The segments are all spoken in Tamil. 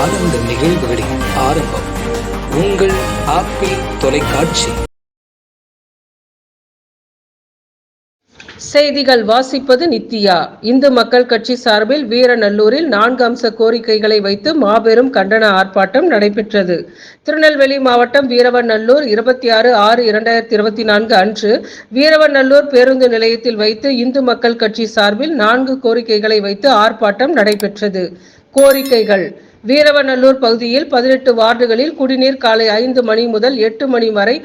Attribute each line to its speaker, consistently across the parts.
Speaker 1: ஆனந்த நிகழ்வுகளின் ஆரம்பம். உங்கள் ஆப்பிள் தொலைக்காட்சி.
Speaker 2: செய்திகள் வாசிப்பது நித்யா. இந்து மக்கள் கட்சி சார்பில் வீரநல்லூரில் நான்கு அம்ச கோரிக்கைகளை வைத்து மாபெரும் கண்டன ஆர்ப்பாட்டம் நடைபெற்றது. திருநெல்வேலி மாவட்டம் வீரவநல்லூர் இருபத்தி ஆறு ஆறு இரண்டாயிரத்தி இருபத்தி நான்கு அன்று வீரவநல்லூர் பேருந்து நிலையத்தில் வைத்து இந்து மக்கள் கட்சி சார்பில் நான்கு கோரிக்கைகளை வைத்து ஆர்ப்பாட்டம் நடைபெற்றது. கோரிக்கைகள். வீரவநல்லூர் பகுதியில் பதினெட்டு வார்டுகளில் குடிநீர் காலை ஐந்து மணி முதல் எட்டு மணி வரை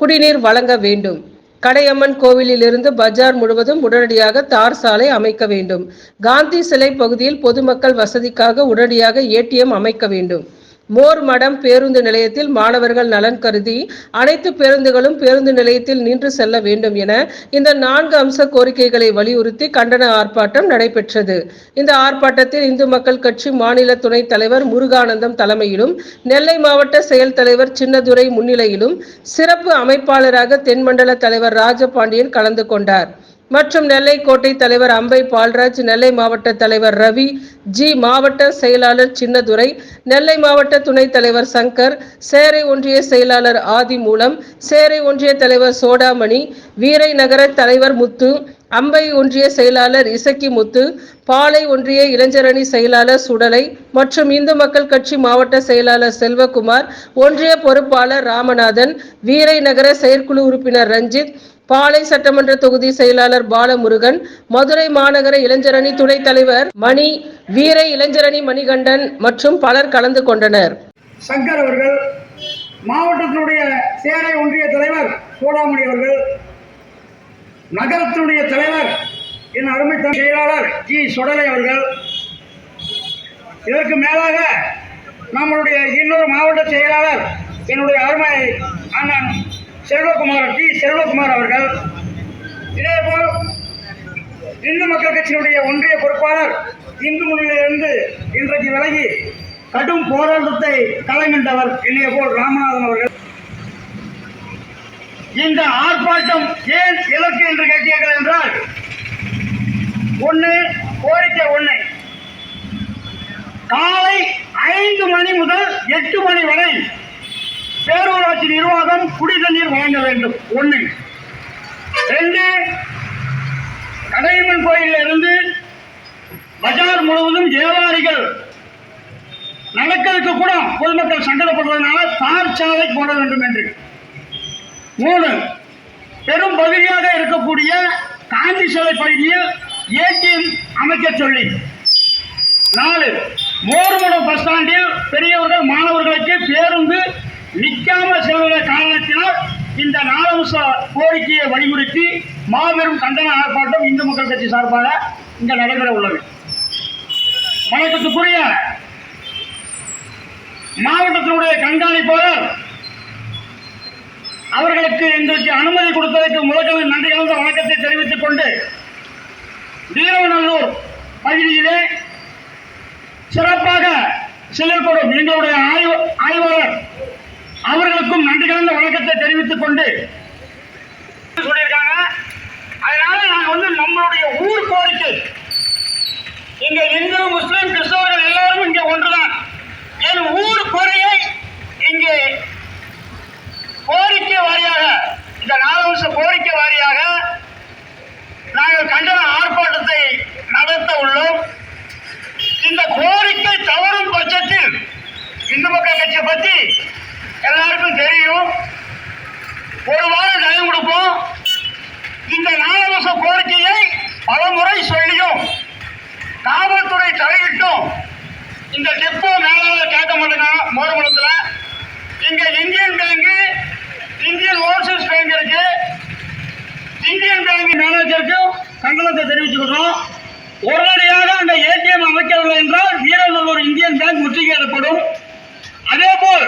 Speaker 2: குடிநீர் வழங்க வேண்டும். கடையம்மன் கோவிலிலிருந்து பஜார் முழுவதும் உடனடியாக தார் சாலை அமைக்க வேண்டும். காந்தி சிலை பகுதியில் பொதுமக்கள் வசதிக்காக உடனடியாக ஏடிஎம் அமைக்க வேண்டும். மோர் மடம் பேருந்து நிலையத்தில் மாணவர்கள் நலன் கருதி அனைத்து பேருந்துகளும் பேருந்து நிலையத்தில் நின்று செல்ல வேண்டும் என இந்த நான்கு அம்ச கோரிக்கைகளை வலியுறுத்தி கண்டன ஆர்ப்பாட்டம் நடைபெற்றது. இந்த ஆர்ப்பாட்டத்தில் இந்து மக்கள் கட்சி மாநில துணைத் தலைவர் முருகானந்தம் தலைமையிலும் நெல்லை மாவட்ட செயல் தலைவர் சின்னதுரை முன்னிலையிலும் சிறப்பு அமைப்பாளராக தென்மண்டல தலைவர் ராஜபாண்டியன் கலந்து கொண்டார். மற்றும் நெல்லை கோட்டை தலைவர் அம்பை பால்ராஜ் நெல்லை மாவட்ட தலைவர் ரவி ஜி மாவட்ட செயலாளர் சின்னதுரை நெல்லை மாவட்ட துணைத் தலைவர் சங்கர் சேரை ஒன்றிய செயலாளர் ஆதி மூலம் சேரை ஒன்றிய தலைவர் சோடாமணி வீரை நகர தலைவர் முத்து அம்பை ஒன்றிய செயலாளர் இசக்கி முத்து பாலை ஒன்றிய இளைஞரணி செயலாளர் சுடலை மற்றும் இந்து மக்கள் கட்சி மாவட்ட செயலாளர் செல்வகுமார் ஒன்றிய பொறுப்பாளர் ராமநாதன் வீரை நகர செயற்குழு உறுப்பினர் ரஞ்சித் பாளை சட்டமன்ற தொகுதி செயலாளர் பாலமுருகன் மதுரை மாநகர இளைஞரணி துணைத் தலைவர் மணி வீரை இளைஞரணி மணிகண்டன் மற்றும் பலர் கலந்து கொண்டனர்.
Speaker 3: சங்கர் அவர்கள் மாவட்டத்தினுடைய சேரை ஒன்றிய தலைவர் சோடாமணி அவர்கள் நகரத்தினுடைய தலைவர் என் அருமை செயலாளர் ஜி சுடலை அவர்கள் இதற்கு மேலாக நம்மளுடைய இன்னொரு மாவட்ட செயலாளர் என்னுடைய அருமை அண்ணன் செல்வகுமார் டி. செல்வகுமார் அவர்கள். இதேபோல் இந்து மக்கள் கட்சியினுடைய ஒன்றிய பொறுப்பாளர் இந்து முன்னிலையிலிருந்து இன்றைக்கு விலகி கடும் போராட்டத்தை கலைஞண்டவர் என்னைய போல் ராமநாதன் அவர்கள். இந்த ஆர்ப்பாட்டம் ஏன் இலக்கு என்று கேட்டீர்கள் என்றால் ஒன்று கோரிக்கை ஒன்று காலை ஐந்து மணி முதல் எட்டு மணி வரை பேரூராட்சி நிர்வாகம் குடி தண்ணீர் வழங்க வேண்டும். ஒன்று ரெண்டு கடையம்மன் கோயிலில் இருந்து பஜார் முழுவதும் வியாபாரிகள் நடக்கிறதுக்கு கூட பொதுமக்கள் சங்கடப்படுவதனால தார் சாலை போட வேண்டும் என்று. மூணு பெரும் பகுதியாக இருக்கக்கூடிய காந்தி சிலை பகுதியில் ஏடிஎம் அமைக்க சொல்லி. நாலு மோர்முடம் பஸ் ஸ்டாண்டில் பெரியவர்கள் மாணவர்களுக்கு பேருந்து நிற்காம செல்வத காரணத்தினால் இந்த நாலம்ச கோரிக்கையை வலியுறுத்தி மாபெரும் கண்டன ஆர்ப்பாட்டம் இந்து மக்கள் கட்சி சார்பாக இங்க நடைபெற உள்ளது. வணக்கத்துக்குரிய மாவட்டத்தினுடைய கண்காணிப்பாளர் அவர்களுக்கு இன்றைக்கு அனுமதி கொடுத்ததற்கு முதற்கொண்டு நன்றி கலந்த வணக்கத்தை தெரிவித்துக் கொண்டு வீரநல்லூர் பகுதியிலே சிறப்பாக செயல்படும் எங்களுடைய ஆய்வு ஆய்வாளர் அவர்களுக்கும் நன்றி கலந்த வணக்கத்தை தெரிவித்துக் கொண்டு சொல்லியிருக்காங்க. அதனால நாங்கள் வந்து நம்மளுடைய ஊர் கோரிக்கை. இங்க இந்து முஸ்லிம் கிறிஸ்தவர்கள் எல்லாரும் இங்க ஒன்றுதான். என் ஊர் குறையை இங்கே கோரிக்கை வாரியாக இந்த நாலு வருஷ கோரிக்கை வாரியாக நாங்கள் கண்டன ஆர்ப்பாட்டத்தை நடத்த உள்ளோம். இந்த கோரிக்கை தவறும் பட்சத்தில் இந்து மக்கள் கட்சியை பற்றி எல்லாருக்கும் தெரியும். ஒரு வாரம் டைம் கொடுப்போம். இந்த நாலு வருஷம் கோரிக்கையை பல முறை சொல்லியும். காவல்துறை தலையிட்டும். இந்த டெப்போ மேலாளர் கேட்க மாட்டேங்க மோரமலத்தில் இங்க Indian bank Indian overseas bank இருக்கு. இந்தியன் பேங்க் மேனேஜருக்கு கண்டனத்தை தெரிவிச்சுக்கிறோம். உடனடியாக அந்த ஏடிஎம் அமைக்கவில்லை என்றால் வீரநல்லூர் இந்தியன் பேங்க் முற்றுகையிடப்படும். அதே போல்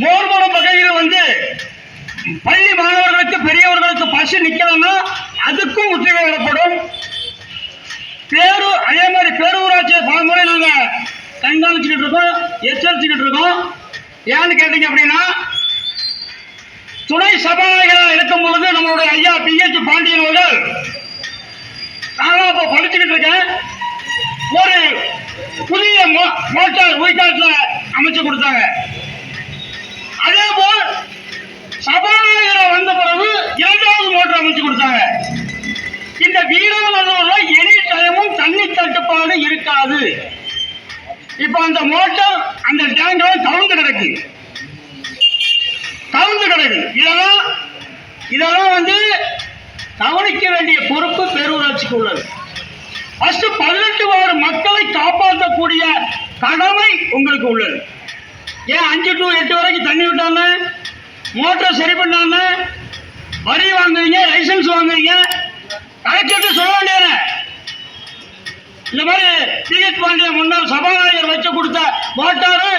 Speaker 3: மோர்மலம் வகையில் வந்து பள்ளி மாணவர்களுக்கு பெரியவர்களுக்கு பசி நிக்கலன்னா அதுக்கும் முற்றுகையிடப்படும் பேரு அதே மாதிரி பேரூராட்சியை பல முறை நாங்கள் கண்காணிச்சுக்கிட்டு இருக்கோம் எச்சரிச்சுக்கிட்டு இருக்கோம். ஏன்னு கேட்டீங்க அப்படின்னா துணை சபாநாயகராக இருக்கும் பொழுது நம்மளுடைய ஐயா பி எச் பாண்டியன் அவர்கள் நானும் அப்போ படிச்சுக்கிட்டு இருக்கேன். ஒரு புதிய மோ- மோட்டார் உயிர்காட்டில் அமைச்சு கொடுத்தாங்க. அதே போல் சபாநாயகரை வந்த பிறகு இரண்டாவது மோட்டர் அமைச்சு கொடுத்தாங்க. இந்த வீரநல்லூர்ல எனி டைமும் தண்ணி தட்டுப்பாடு இருக்காது. இப்ப அந்த மோட்டார் அந்த டேங்க்ல கவுந்து கிடக்கு. கவுந்து கிடக்கு. இதெல்லாம் இதெல்லாம் வந்து கவனிக்க வேண்டிய பொறுப்பு பேரூராட்சிக்கு உள்ளது. ஃபர்ஸ்ட் பதினெட்டு வார மக்களை காப்பாற்றக்கூடிய கடமை உங்களுக்கு உள்ளது. ஏன் அஞ்சு டு எட்டு வரைக்கும் தண்ணி விட்டாங்க மோட்டர் சரி பண்ணாங்க வரி வாங்குறீங்க லைசன்ஸ் வாங்குறீங்க. கலெக்டர் சொல்ல வேண்டியது இந்த மாதிரி டிஎச் பாண்டிய முன்னாள் சபாநாயகர் வச்சு கொடுத்த மோட்டாரு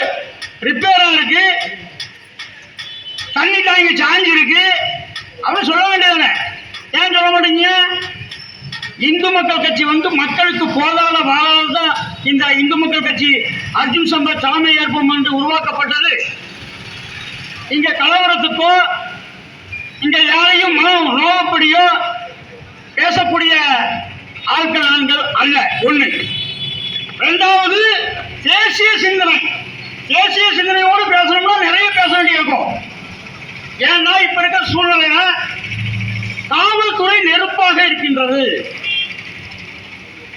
Speaker 3: ரிப்பேராக இருக்கு. தண்ணி டேங்க் சாஞ்சி இருக்கு. அப்படின்னு சொல்ல வேண்டியதுனே ஏன் சொல்ல மாட்டீங்க? இந்து மக்கள் கட்சி வந்து மக்களுக்கு போதாத வாழாதான் இந்த இந்து மக்கள் கட்சி அர்ஜுன் சம்பத் தலைமை ஏற்போம் என்று உருவாக்கப்பட்டது. இங்க கலவரத்துக்கோ இங்க யாரையும் மனம் நோவப்படியோ பேசக்கூடிய ஆட்கள் நாங்கள் அல்ல ஒண்ணு. இரண்டாவது தேசிய சிந்தனை. தேசிய சிந்தனையோடு பேசணும்னா நிறைய பேச வேண்டியிருக்கும். ஏன்னா இப்ப இருக்கிற சூழ்நிலையில காவல்துறை நெருப்பாக இருக்கின்றது.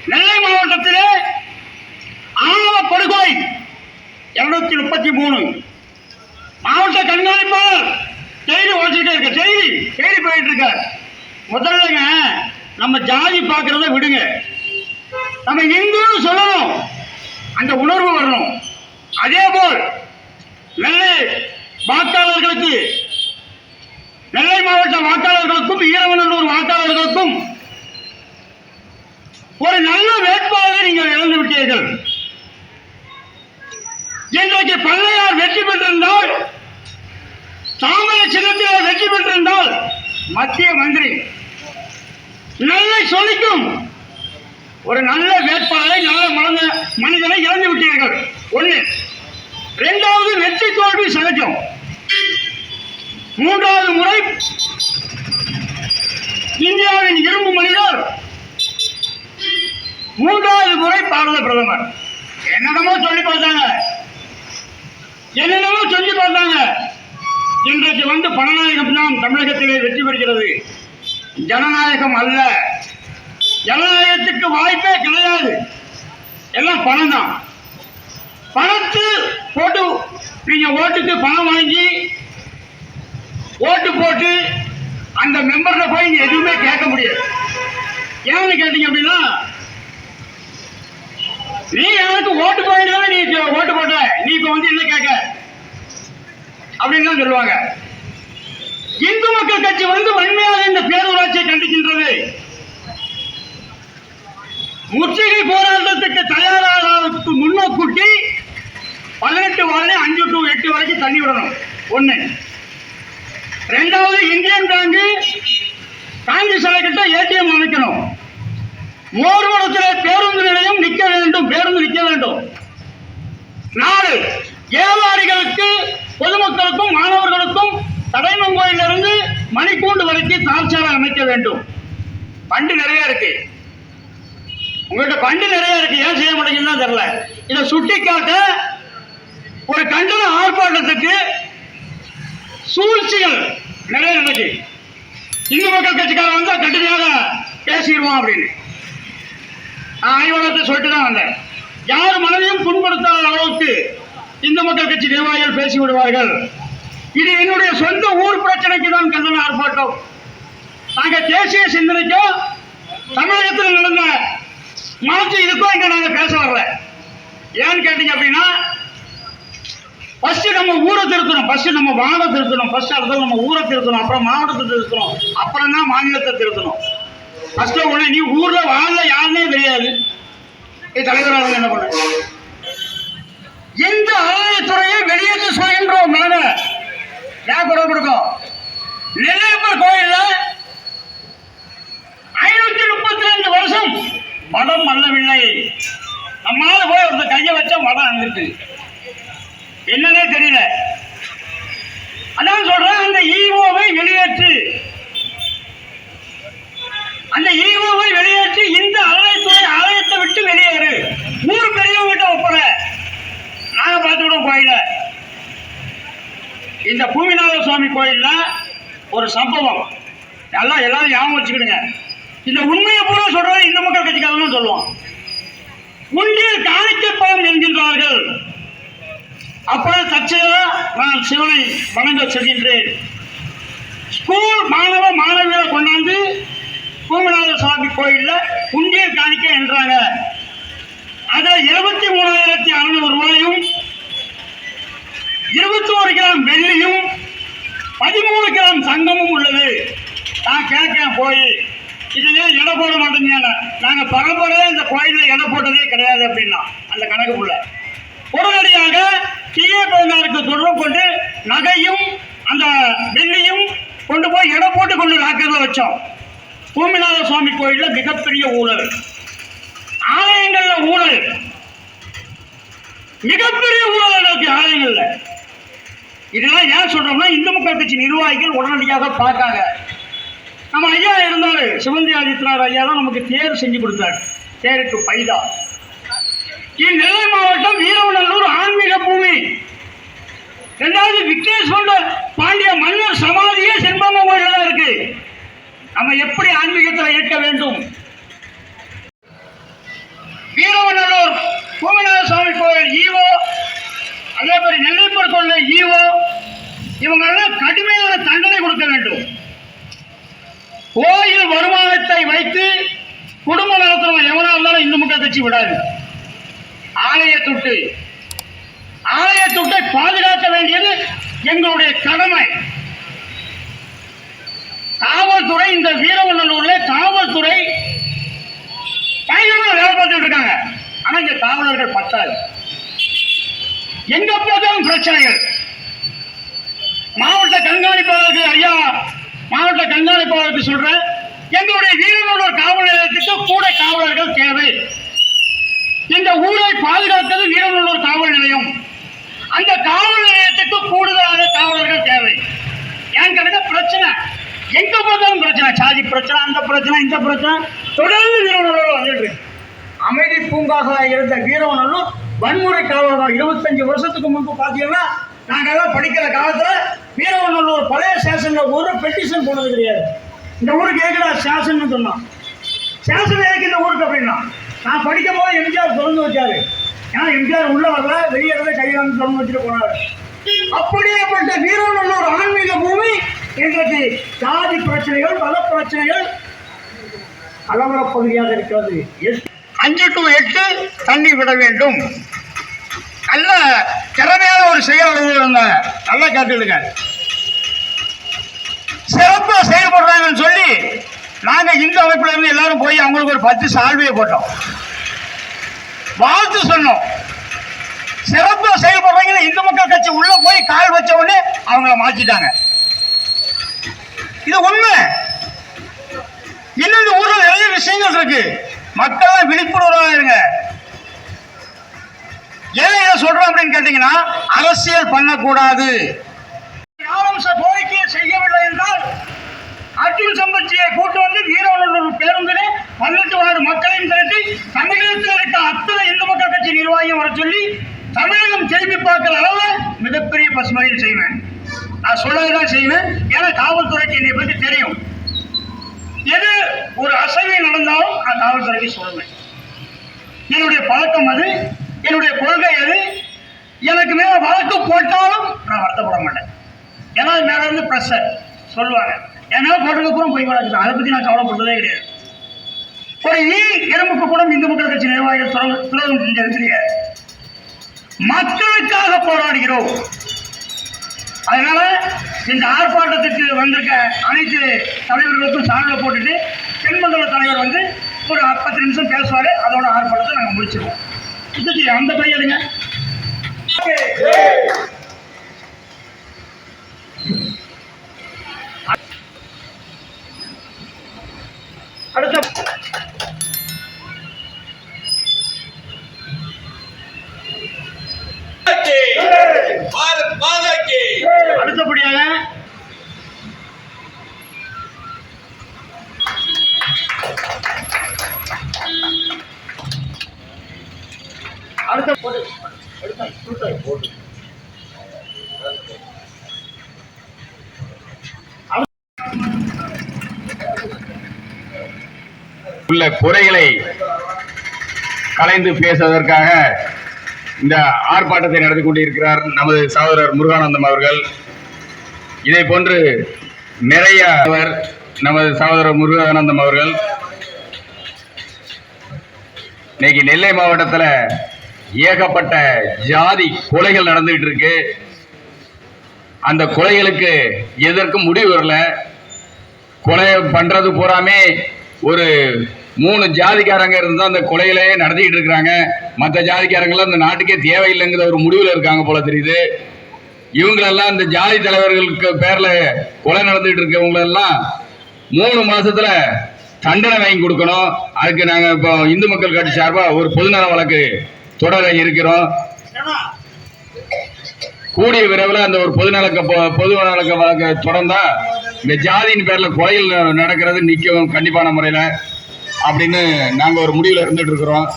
Speaker 3: நெல்லை மாவட்டத்திலே ஆணவ படுகொலை இருநூத்தி முப்பத்தி மூணு. மாவட்ட கண்காணிப்பாளர் செய்தி ஓடிச்சுட்டே இருக்க. செய்தி செய்தி போயிட்டு இருக்க. முதல்லங்க நம்ம ஜாதி பார்க்கறத விடுங்க. நம்ம இந்துன்னு சொல்லணும். அந்த உணர்வு வரணும். அதே போல் நெல்லை வாக்காளர்களுக்கு நெல்லை மாவட்ட வாக்காளர்களுக்கும் ஈரவனூர் வாக்காளர்களுக்கும் ஒரு நல்ல வேட்பாளரை நீங்கள் இழந்து விட்டீர்கள் இன்றைக்கு பள்ளையார் வெற்றி பெற்றிருந்தால் தாமரை சின்னத்தில் மத்திய மந்திரி நல்ல சொல்லிக்கும். ஒரு நல்ல வேட்பாளரை நல்ல மனத மனிதனை இழந்து விட்டீர்கள். ஒன்று இரண்டாவது வெற்றி தோல்வி சகஜம். மூன்றாவது முறை இந்தியாவின் இரும்பு மனிதர். மூன்றாவது முறை பாரத பிரதமர். என்னென்னமோ சொல்லி பார்த்தாங்க என்னென்னமோ சொல்லி பார்த்தாங்க இன்றைக்கு வந்து பணநாயகம் தான் தமிழகத்திலே வெற்றி பெறுகிறது. ஜனநாயகம் அல்ல. ஜனநாயகத்துக்கு வாய்ப்பே கிடையாது. எல்லாம் பணம் தான். பணத்து போட்டு நீங்க ஓட்டுக்கு பணம் வாங்கி ஓட்டு போட்டு அந்த மெம்பர்ல போய் நீங்க எதுவுமே கேட்க முடியாது. ஏன்னு கேட்டீங்க அப்படின்னா நீ எனக்கு ஓட்டு போயிட்டு நீ ஓட்டு போட்ட நீ இப்ப வந்து என்ன கேட்க? அப்படின்னு சொல்லுவாங்க. இந்து மக்கள் கட்சி வந்து வன்மையாக இந்த பேரூராட்சியை கண்டிக்கின்றது. முற்றுகை போராட்டத்துக்கு தயாராகிறதுக்கு முன்னோக்கூட்டி பதினெட்டு வாரம் அஞ்சு டு எட்டு வரைக்கும் தண்ணி விடணும். ஒன்று ரெண்டாவது இந்தியன் பேங்கு காந்தி சிலை கிட்ட ஏடிஎம் அமைக்கணும். மோர்வடத்தில் பேருந்து நிலையம் நிற்க வேண்டும் பேருந்து நிற்க வேண்டும். நாலு வியாபாரிகளுக்கு பொதுமக்களுக்கும் மாணவர்களுக்கும் தடைமங்கோயிலிருந்து மணிக்கூண்டு வரைக்கும் தாழ்ச்சாலை அமைக்க வேண்டும். பண்டு நிறைய இருக்கு. உங்கள்கிட்ட பண்டு நிறைய இருக்கு. ஏன் செய்ய முடியும்னா தெரியல. இதை சுட்டி காட்ட ஒரு கண்டன ஆர்ப்பாட்டத்துக்கு சூழ்ச்சிகள் நிறைய நடக்கு. இந்து மக்கள் கட்சிக்காரன் வந்தால் கடுமையாக பேசிடுவோம் அப்படின்னு. நான் ஆய்வாளத்தை சொல்லிட்டு தான் வந்தேன். யார் மனதையும் புண்படுத்தாத அளவுக்கு இந்து மக்கள் கட்சி நிர்வாகிகள் பேசி விடுவார்கள். இது என்னுடைய சொந்த ஊர் பிரச்சனைக்கு தான் கண்டன ஆர்ப்பாட்டம். நாங்கள் தேசிய சிந்தனைக்கோ தமிழகத்தில் நடந்த மாற்று இதுக்கோ இங்கே நாங்கள் பேச வரல. ஏன்னு கேட்டீங்க அப்படின்னா ஃபர்ஸ்ட் நம்ம ஊரை திருத்தணும் ஃபர்ஸ்ட் நம்ம வார்டை திருத்தணும் ஃபர்ஸ்ட் அடுத்தது நம்ம ஊரை திருத்தணும் அப்புறம் மாவட்டத்தை திருத்தணும் அப்புறம் தான் மாநிலத்தை திருத்தணும். ஃபர்ஸ்ட் உடனே நீ ஊரில் வாழ யாருன்னே தெரியாது. நீ தலைவராக என்ன பண்ண இந்த அறநிலையத்துறையை வெளியேற்ற சொல்கின்றோம் நாங்க ஏன் குரல் கொடுக்கும் நெல்லையப்பர் கோயில்ல ஐநூத்தி முப்பத்தி ரெண்டு வருஷம் மடம் அல்லவில்லை நம்மால போய் ஒருத்தர் கையை வச்சா மடம் அங்கிட்டு என்னன்னே தெரியல அதான் சொல்றேன் அந்த ஈவோவை வெளியேற்று அந்த ஈவோவை வெளியேற்றி இந்த அறநிலைத்துறை ஆலயத்தை விட்டு வெளியேறு ஊர் பெரியவங்கிட்ட ஒப்புற நாங்க பார்த்துக்கிட்டோம் கோயில இந்த பூமிநாத சுவாமி கோயில்ல ஒரு சம்பவம் நல்லா எல்லாரும் ஞாபகம் வச்சுக்கிடுங்க இந்த உண்மையை பூரா சொல்றது இந்த மக்கள் கட்சிக்காரன் சொல்லுவான் உண்டியில் காணிக்கப்படும் என்கின்றார்கள். அப்பொழுது தற்செயலா நான் சிவனை வணங்க செல்கின்றேன். ஸ்கூல் மாணவ மாணவியரை கொண்டாந்து பூமிநாத சுவாமி கோயில்ல உண்டியல் காணிக்க என்றாங்க. அதில் இருபத்தி மூணாயிரத்தி அறுநூறு ரூபாயும் இருபத்தி ஒரு கிராம் வெள்ளியும் பதிமூணு கிராம் தங்கமும் உள்ளது. நான் கேட்கேன் போய். இதுலேயே எடை போட மாட்டேங்க நாங்கள் பரம்பரையா இந்த கோயிலில் எடை போட்டதே கிடையாது அப்படின்னா அந்த கணக்குக்குள்ள. உடனடியாக தீய பேங்காருக்கு தொடர்பு கொண்டு நகையும் அந்த வெள்ளியும் கொண்டு போய் எடை போட்டு கொண்டு லாக்கர்ல வச்சோம். பூமிநாத சுவாமி கோயிலில் மிகப்பெரிய ஊழல். ஆலயங்களில் ஊழல். மிகப்பெரிய ஊழல் இருக்கு ஆலயங்களில். இதெல்லாம் ஏன் சொல்றோம்னா இந்து மக்கள் கட்சி நிர்வாகிகள் உடனடியாக பார்க்காங்க. நம்ம ஐயா இருந்தாரு. சிவந்தி ஆதித்யநாத் ஐயா தான் நமக்கு தேர் செஞ்சு கொடுத்தாரு. டு பைதா. இந்நெல்லை மாவட்டம் வீரவநல்லூர் ஆன்மீக பூமி. ரெண்டாவது விக்னேஸ்வர பாண்டிய மன்னர் சமாதியே செண்பம கோயிலாக இருக்கு. நம்ம எப்படி ஆன்மீகத்தில் இருக்க வேண்டும் வீரவநல்லூர் பூமிநாத சுவாமி கோயில் ஈவோ அதே மாதிரி நெல்லைப்பர் கோயில் ஈவோ இவங்க எல்லாம் கடுமையான தண்டனை கொடுக்க வேண்டும் கோயில் வருமானத்தை வைத்து குடும்ப நடத்துறவன் எவனா இருந்தாலும் இந்து மக்கள் கட்சி விடாது. ஆலய துட்டு ஆலய துட்டை பாதுகாக்க வேண்டியது எங்களுடைய கடமை. காவல்துறை இந்த வீரவநல்லூர்ல காவல்துறை பயங்கரமா வேலை பார்த்துட்டு இருக்காங்க. ஆனா இங்க காவலர்கள் பத்தாது. எங்க போதும் பிரச்சனைகள். மாவட்ட கண்காணிப்பாளருக்கு ஐயா மாவட்ட கண்காணிப்பாளருக்கு சொல்றேன் எங்களுடைய வீரநல்லூர் காவல் நிலையத்துக்கு கூட காவலர்கள் தேவை. இந்த ஊரை பாதுகாத்தது வீரநல்லூர் காவல் நிலையம். அந்த காவல் நிலையத்துக்கு கூடுதலான காவலர்கள் தேவை. ஏன் பிரச்சனை. எங்க பார்த்தாலும் பிரச்சனை. சாதி பிரச்சனை அந்த பிரச்சனை இந்த பிரச்சனை. தொடர்ந்து வீரநல்லூர் வந்துட்டு அமைதி பூங்காக இருந்த வீரநல்லூர் வன்முறை காவலர்கள் இருபத்தஞ்சு வருஷத்துக்கு முன்பு பார்த்தீங்கன்னா நாங்கெல்லாம் படிக்கிற காலத்தில் வீரநல்லூர் பழைய ஸ்டேஷனில் ஒரு பெட்டிஷன் போனது கிடையாது. இந்த ஊருக்கு எதுக்குடா ஸ்டேஷன் சொன்னோம் ஸ்டேஷன் எதுக்கு இந்த ஊருக்கு அப்படின்னா நான் படிக்கும் போது எம்ஜிஆர் திறந்து வச்சாரு. ஏன்னா எம்ஜிஆர் உள்ள வரல வெளியே இருந்து கையாந்து திறந்து வச்சுட்டு போனாரு. அப்படியேப்பட்ட வீரநல்லூர் ஆன்மீக பூமி எங்களுக்கு ஜாதி பிரச்சனைகள் மத பிரச்சனைகள் அலவர பகுதியாக இருக்கிறது. அஞ்சு டு எட்டு தண்ணி விட வேண்டும். நல்ல திறமையான ஒரு செயலாளர் இருந்தாங்க நல்லா கேட்டுடுங்க சிறப்பாக செயல்படுறாங்கன்னு சொல்லி நாங்க இந்து அமைப்புல இருந்து எல்லாரும் போய் அவங்களுக்கு ஒரு பத்து சால்வையை போட்டோம். வாழ்த்து சொன்னோம். சிறப்பா செயல்படுறாங்கன்னு இந்து மக்கள் கட்சி உள்ள போய் கால் வச்ச உடனே அவங்கள மாத்திட்டாங்க. இது உண்மை. இன்னும் இந்த ஊர்ல நிறைய விஷயங்கள் இருக்கு. மக்கள் விழிப்புணர்வாக இருங்க. ஏன் இதை சொல்றோம் அப்படின்னு கேட்டீங்கன்னா அரசியல் பண்ணக்கூடாது நாலம்ச கோரிக்கையை செய்யவில்லை என்றால் அர்ஜுன் சம்பத்தியை கூட்டு வந்து வீரவனூர் பேருந்திலே பன்னெட்டு வார்டு மக்களையும் திரட்டி தமிழகத்தில் இருக்க அத்தனை இந்து மக்கள் கட்சி நிர்வாகியும் வர சொல்லி தமிழகம் திரும்பி பார்க்கிற அளவு மிகப்பெரிய பசுமையில் செய்வேன். நான் சொல்லதான் செய்வேன். ஏன்னா காவல்துறைக்கு என்னை பற்றி தெரியும். எது ஒரு அசைவை நடந்தாலும் நான் காவல்துறைக்கு சொல்லுவேன் என்னுடைய பழக்கம் அது. என்னுடைய கொள்கை அது. எனக்கு மேல வழக்கு போட்டாலும் நான் வருத்தப்பட மாட்டேன். ஏன்னா அது மேல இருந்து ப்ரெஷர் சொல்லுவாங்க. ஏன்னா போட்டதுக்கப்புறம் போய் வழக்கு அதை பற்றி நான் கவலைப்பட்டதே கிடையாது. ஒரு ஈ எறும்புக்கு கூட இந்து மக்கள் கட்சி நிர்வாகிகள் துரோகம் துரோகம் செஞ்சிருக்கிறீங்க மக்களுக்காக போராடுகிறோம். அதனால இந்த ஆர்ப்பாட்டத்துக்கு வந்திருக்க அனைத்து தலைவர்களுக்கும் சான்றிதழ் போட்டுட்டு தென்மண்டல தலைவர் வந்து ஒரு பத்து நிமிஷம் பேசுவார். அதோட ஆர்ப்பாட்டத்தை நாங்கள் முடிச்சிருவோம். இதுக்கு அந்த கையெழுங்க
Speaker 4: உள்ள குறைகளை கலைந்து பேசுவதற்காக இந்த ஆர்ப்பாட்டத்தை நடத்தி கொண்டிருக்கிறார் நமது சகோதரர் முருகானந்தம் அவர்கள். இதை போன்று நிறைய அவர் நமது சகோதரர் முருகானந்தம் அவர்கள் இன்னைக்கு நெல்லை மாவட்டத்தில் ஏகப்பட்ட ஜாதி கொலைகள் நடந்துகிட்டு இருக்கு. அந்த கொலைகளுக்கு எதற்கும் முடிவு வரல. கொலை பண்ணுறது பூராமே ஒரு மூணு ஜாதிக்காரங்க இருந்தா அந்த கொலையிலேயே நடத்திட்டு இருக்கிறாங்க. மற்ற ஜாதிக்காரங்களாம் அந்த நாட்டுக்கே தேவையில்லைங்கிற ஒரு முடிவில் இருக்காங்க போல தெரியுது. இவங்களெல்லாம் இந்த ஜாதி தலைவர்களுக்கு பேரில் கொலை நடந்துட்டு இருக்கவங்களெல்லாம் மூணு மாசத்துல தண்டனை வாங்கி கொடுக்கணும். அதுக்கு நாங்க இப்போ இந்து மக்கள் கட்சி சார்பாக ஒரு பொதுநல வழக்கு தொடர இருக்கிறோம். கூடிய விரைவில் அந்த ஒரு பொதுநலக்க பொது நலக்க வழக்கு தொடர்ந்தா இந்த ஜாதியின் பேரில் கொலைகள் நடக்கிறது நிற்கும் கண்டிப்பான முறையில். அப்படின்னு நாங்கள் ஒரு முடிவில் இருந்துட்டு இருக்கிறோம்.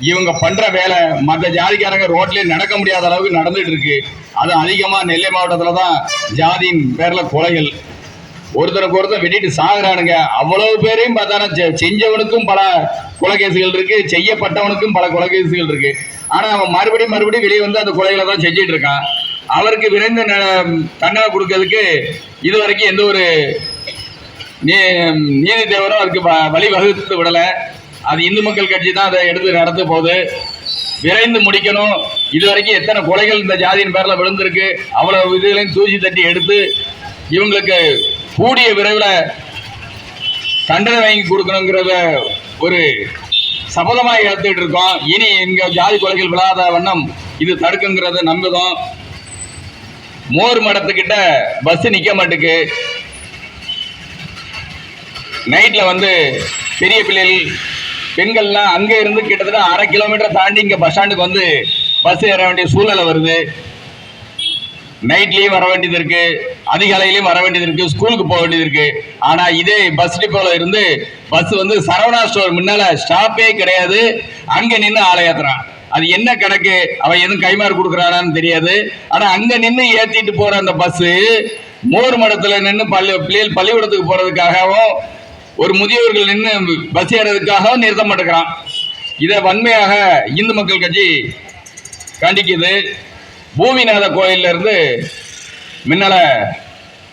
Speaker 4: இவங்க பண்ற வேலை மற்ற ஜாதிக்காரங்க ரோட்லயே நடக்க முடியாத அளவுக்கு நடந்துட்டு இருக்கு. அது அதிகமா நெல்லை மாவட்டத்துல தான் ஜாதியின் பேர்ல கொலைகள். ஒருத்தருக்கு ஒருத்தர் வெட்டிட்டு சாகுறானுங்க. அவ்வளவு பேரையும் பார்த்தானா செ- செஞ்சவனுக்கும் பல கொலைகேசுகள் இருக்கு செய்யப்பட்டவனுக்கும் பல கொலைகேசுகள் இருக்கு. ஆனா அவன் மறுபடியும் மறுபடியும் வெளியே வந்து அந்த கொலைகளை தான் செஞ்சிட்டு இருக்கான். அவருக்கு விரைந்து தண்டனை கொடுக்கறதுக்கு இது வரைக்கும் எந்த ஒரு நீ- நீதி தேவரும் அதுக்கு வ- வழி வகுத்து அது இந்து மக்கள் கட்சி தான் அதை எடுத்து நடத்த போகுது. விரைந்து முடிக்கணும். இது வரைக்கும் எத்தனை கொலைகள் இந்த ஜாதியின் பேரில் விழுந்திருக்கு அவ்வளோ இதுகளையும் தூசி தட்டி எடுத்து இவங்களுக்கு கூடிய விரைவில் தண்டனை வாங்கி கொடுக்கணுங்கிறத ஒரு சபதமாக எடுத்துக்கிட்டு இருக்கோம். இனி இங்கே ஜாதி கொலைகள் விழாத வண்ணம் இது தடுக்குங்கிறத நம்புதோம். மோர் மடத்துக்கிட்ட பஸ் நிற்க மாட்டேக்கு. நைட்ல வந்து பெரிய பிள்ளைகள் பெண்கள்லாம் அங்கே இருந்து கிட்டத்தட்ட அரை கிலோமீட்டர் தாண்டி இங்க பஸ் ஸ்டாண்டுக்கு வந்து பஸ் ஏற வேண்டிய சூழ்நிலை வருது. நைட்லயும் வர வேண்டியது இருக்கு. அதிகாலையிலயும் வர வேண்டியது இருக்கு. ஸ்கூலுக்கு போக வேண்டியது இருக்கு. ஆனா இதே பஸ் டிப்போல இருந்து பஸ் வந்து சரவணா ஸ்டோர் முன்னால ஸ்டாப்பே கிடையாது. அங்க நின்று ஆளை ஏத்துறான். அது என்ன கணக்கு? அவன் எதுவும் கைமாறு கொடுக்குறானான்னு தெரியாது. ஆனா அங்க நின்று ஏத்திட்டு போற அந்த பஸ் மோர் மடத்துல நின்று பள்ளி பிள்ளைகள் பள்ளிக்கூடத்துக்கு போறதுக்காகவும் ஒரு முதியவர்கள் நின்று பஸ் ஏறதுக்காக நிறுத்த மாட்டேங்கிறான் இதை வன்மையாக இந்து மக்கள் கட்சி கண்டிக்குது. பூமிநாத கோயில்ல இருந்து முன்னால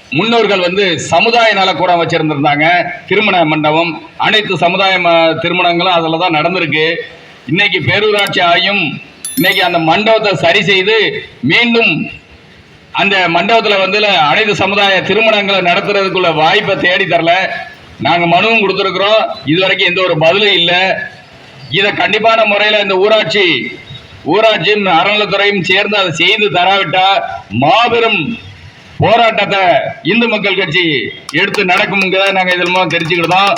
Speaker 4: முன்னோர்கள் வந்து சமுதாய நலக்கூடம் வச்சிருந்திருந்தாங்க. திருமண மண்டபம் அனைத்து சமுதாய ம- திருமணங்களும் அதில் தான் நடந்திருக்கு. இன்னைக்கு பேரூராட்சி ஆயும் இன்னைக்கு அந்த மண்டபத்தை சரி செய்து மீண்டும் அந்த மண்டபத்தில் வந்து அனைத்து சமுதாய திருமணங்களை நடத்துறதுக்குள்ள வாய்ப்பை தேடி தரல. நாங்கள் மனுவும் கொடுத்துருக்குறோம். இது வரைக்கும் எந்த ஒரு பதிலும் இல்லை. இதை கண்டிப்பான முறையில் இந்த ஊராட்சி ஊராட்சியும் அறநிலத்துறையும் சேர்ந்து அதை செய்து தராவிட்டா மாபெரும் போராட்டத்தை இந்து மக்கள் கட்சி எடுத்து நடக்கும்ங்கிறத நாங்கள் இதன் மூலம் தெரிஞ்சுக்கிட்டோம்.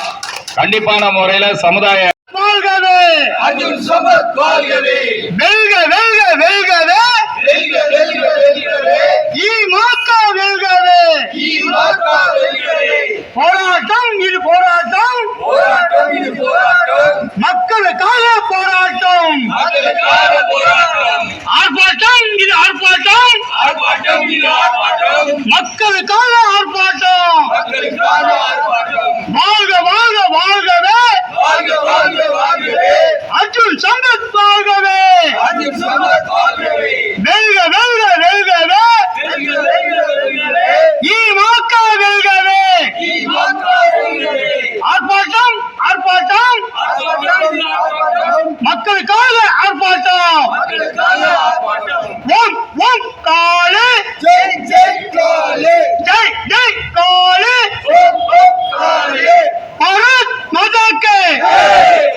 Speaker 4: கண்டிப்பான முறையில் சமுதாய
Speaker 3: வாழ்கவே
Speaker 5: அர்ஜுன் சம்பத் வாழ்கவே.
Speaker 3: வெல்க வெல்க வெல்கவே.
Speaker 5: வெல்க வெல்க வெல்கவே.
Speaker 3: ஈமாக்க வெல்கவே.
Speaker 5: ஈமாக்கா வெல்கவே.
Speaker 3: போராட்டம் இது போராட்டம்.
Speaker 5: போராட்டம் இது போராட்டம்.
Speaker 3: மக்களுக்காக போராட்டம்.
Speaker 5: மக்களுக்காக போராட்டம்.
Speaker 3: ஆர்ப்பாட்டம் இது ஆர்ப்பாட்டம்.
Speaker 5: ஆர்ப்பாட்டம் இது ஆர்ப்பாட்டம்.
Speaker 3: மக்களுக்காக ஆர்ப்பாட்டம்.
Speaker 5: மக்களுக்காக ஆர்ப்பாட்டம்.
Speaker 3: வாழ்க வாழ்க வாழ்கவே.
Speaker 5: வாழ்க வாழ்க வாழ்கவே
Speaker 3: அர்ஜுன் சம்பத் வாழ்கவே
Speaker 5: அர்ஜுன் சம்பத் வாழ்கவே
Speaker 3: வெல்க வெல்க வெல்கவே
Speaker 5: வெல்க வெல்க வெல்கவே
Speaker 3: ஈமாக்க வெல்கவே
Speaker 5: ஈமாக்கா வெல்கவே
Speaker 3: ஆர்ப்பாட்டம் ஆர்ப்பாட்டம்
Speaker 5: ஆர்ப்பாட்டம் இது ஆர்ப்பாட்டம்
Speaker 3: மக்களுக்காக ஆர்ப்பாட்டம்
Speaker 5: மக்களுக்காக ஆர்ப்பாட்டம்
Speaker 3: ஓம் ஓம் காலே
Speaker 5: ஜெய் ஜெய் காலே
Speaker 3: ஜெய் ஜெய் காலே
Speaker 5: ஓம் ஓம் காலே
Speaker 3: பாரத் மாதா கே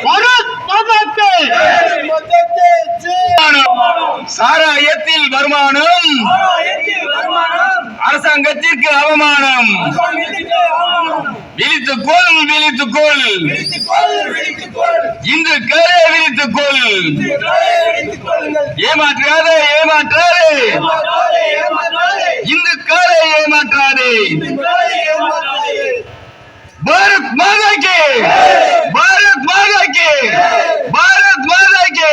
Speaker 3: பாரத் மாதா கே
Speaker 5: மதத்தே ஜெய்
Speaker 4: சாராயத்தில் வருமானம்
Speaker 5: ஆயிரத்தில் வருமானம்
Speaker 4: அரசாங்கத்திற்கு அவமானம்
Speaker 5: அரசாங்கத்திற்கு அவமானம்
Speaker 4: விழித்துக்கொள் விழித்துக்கொள் இந்துக்களே விழித்துக்கொள்
Speaker 5: இந்துக்களை விழித்துக் கொள்ளுங்கள். ஏமாற்றாதே
Speaker 4: இந்துக்களை ஏமாற்றாதே
Speaker 5: இந்துக்களை ஏமாற்றாதே.
Speaker 4: பாரத் மாதா கே பாரத் மாதா கே பாரத் மாதா கே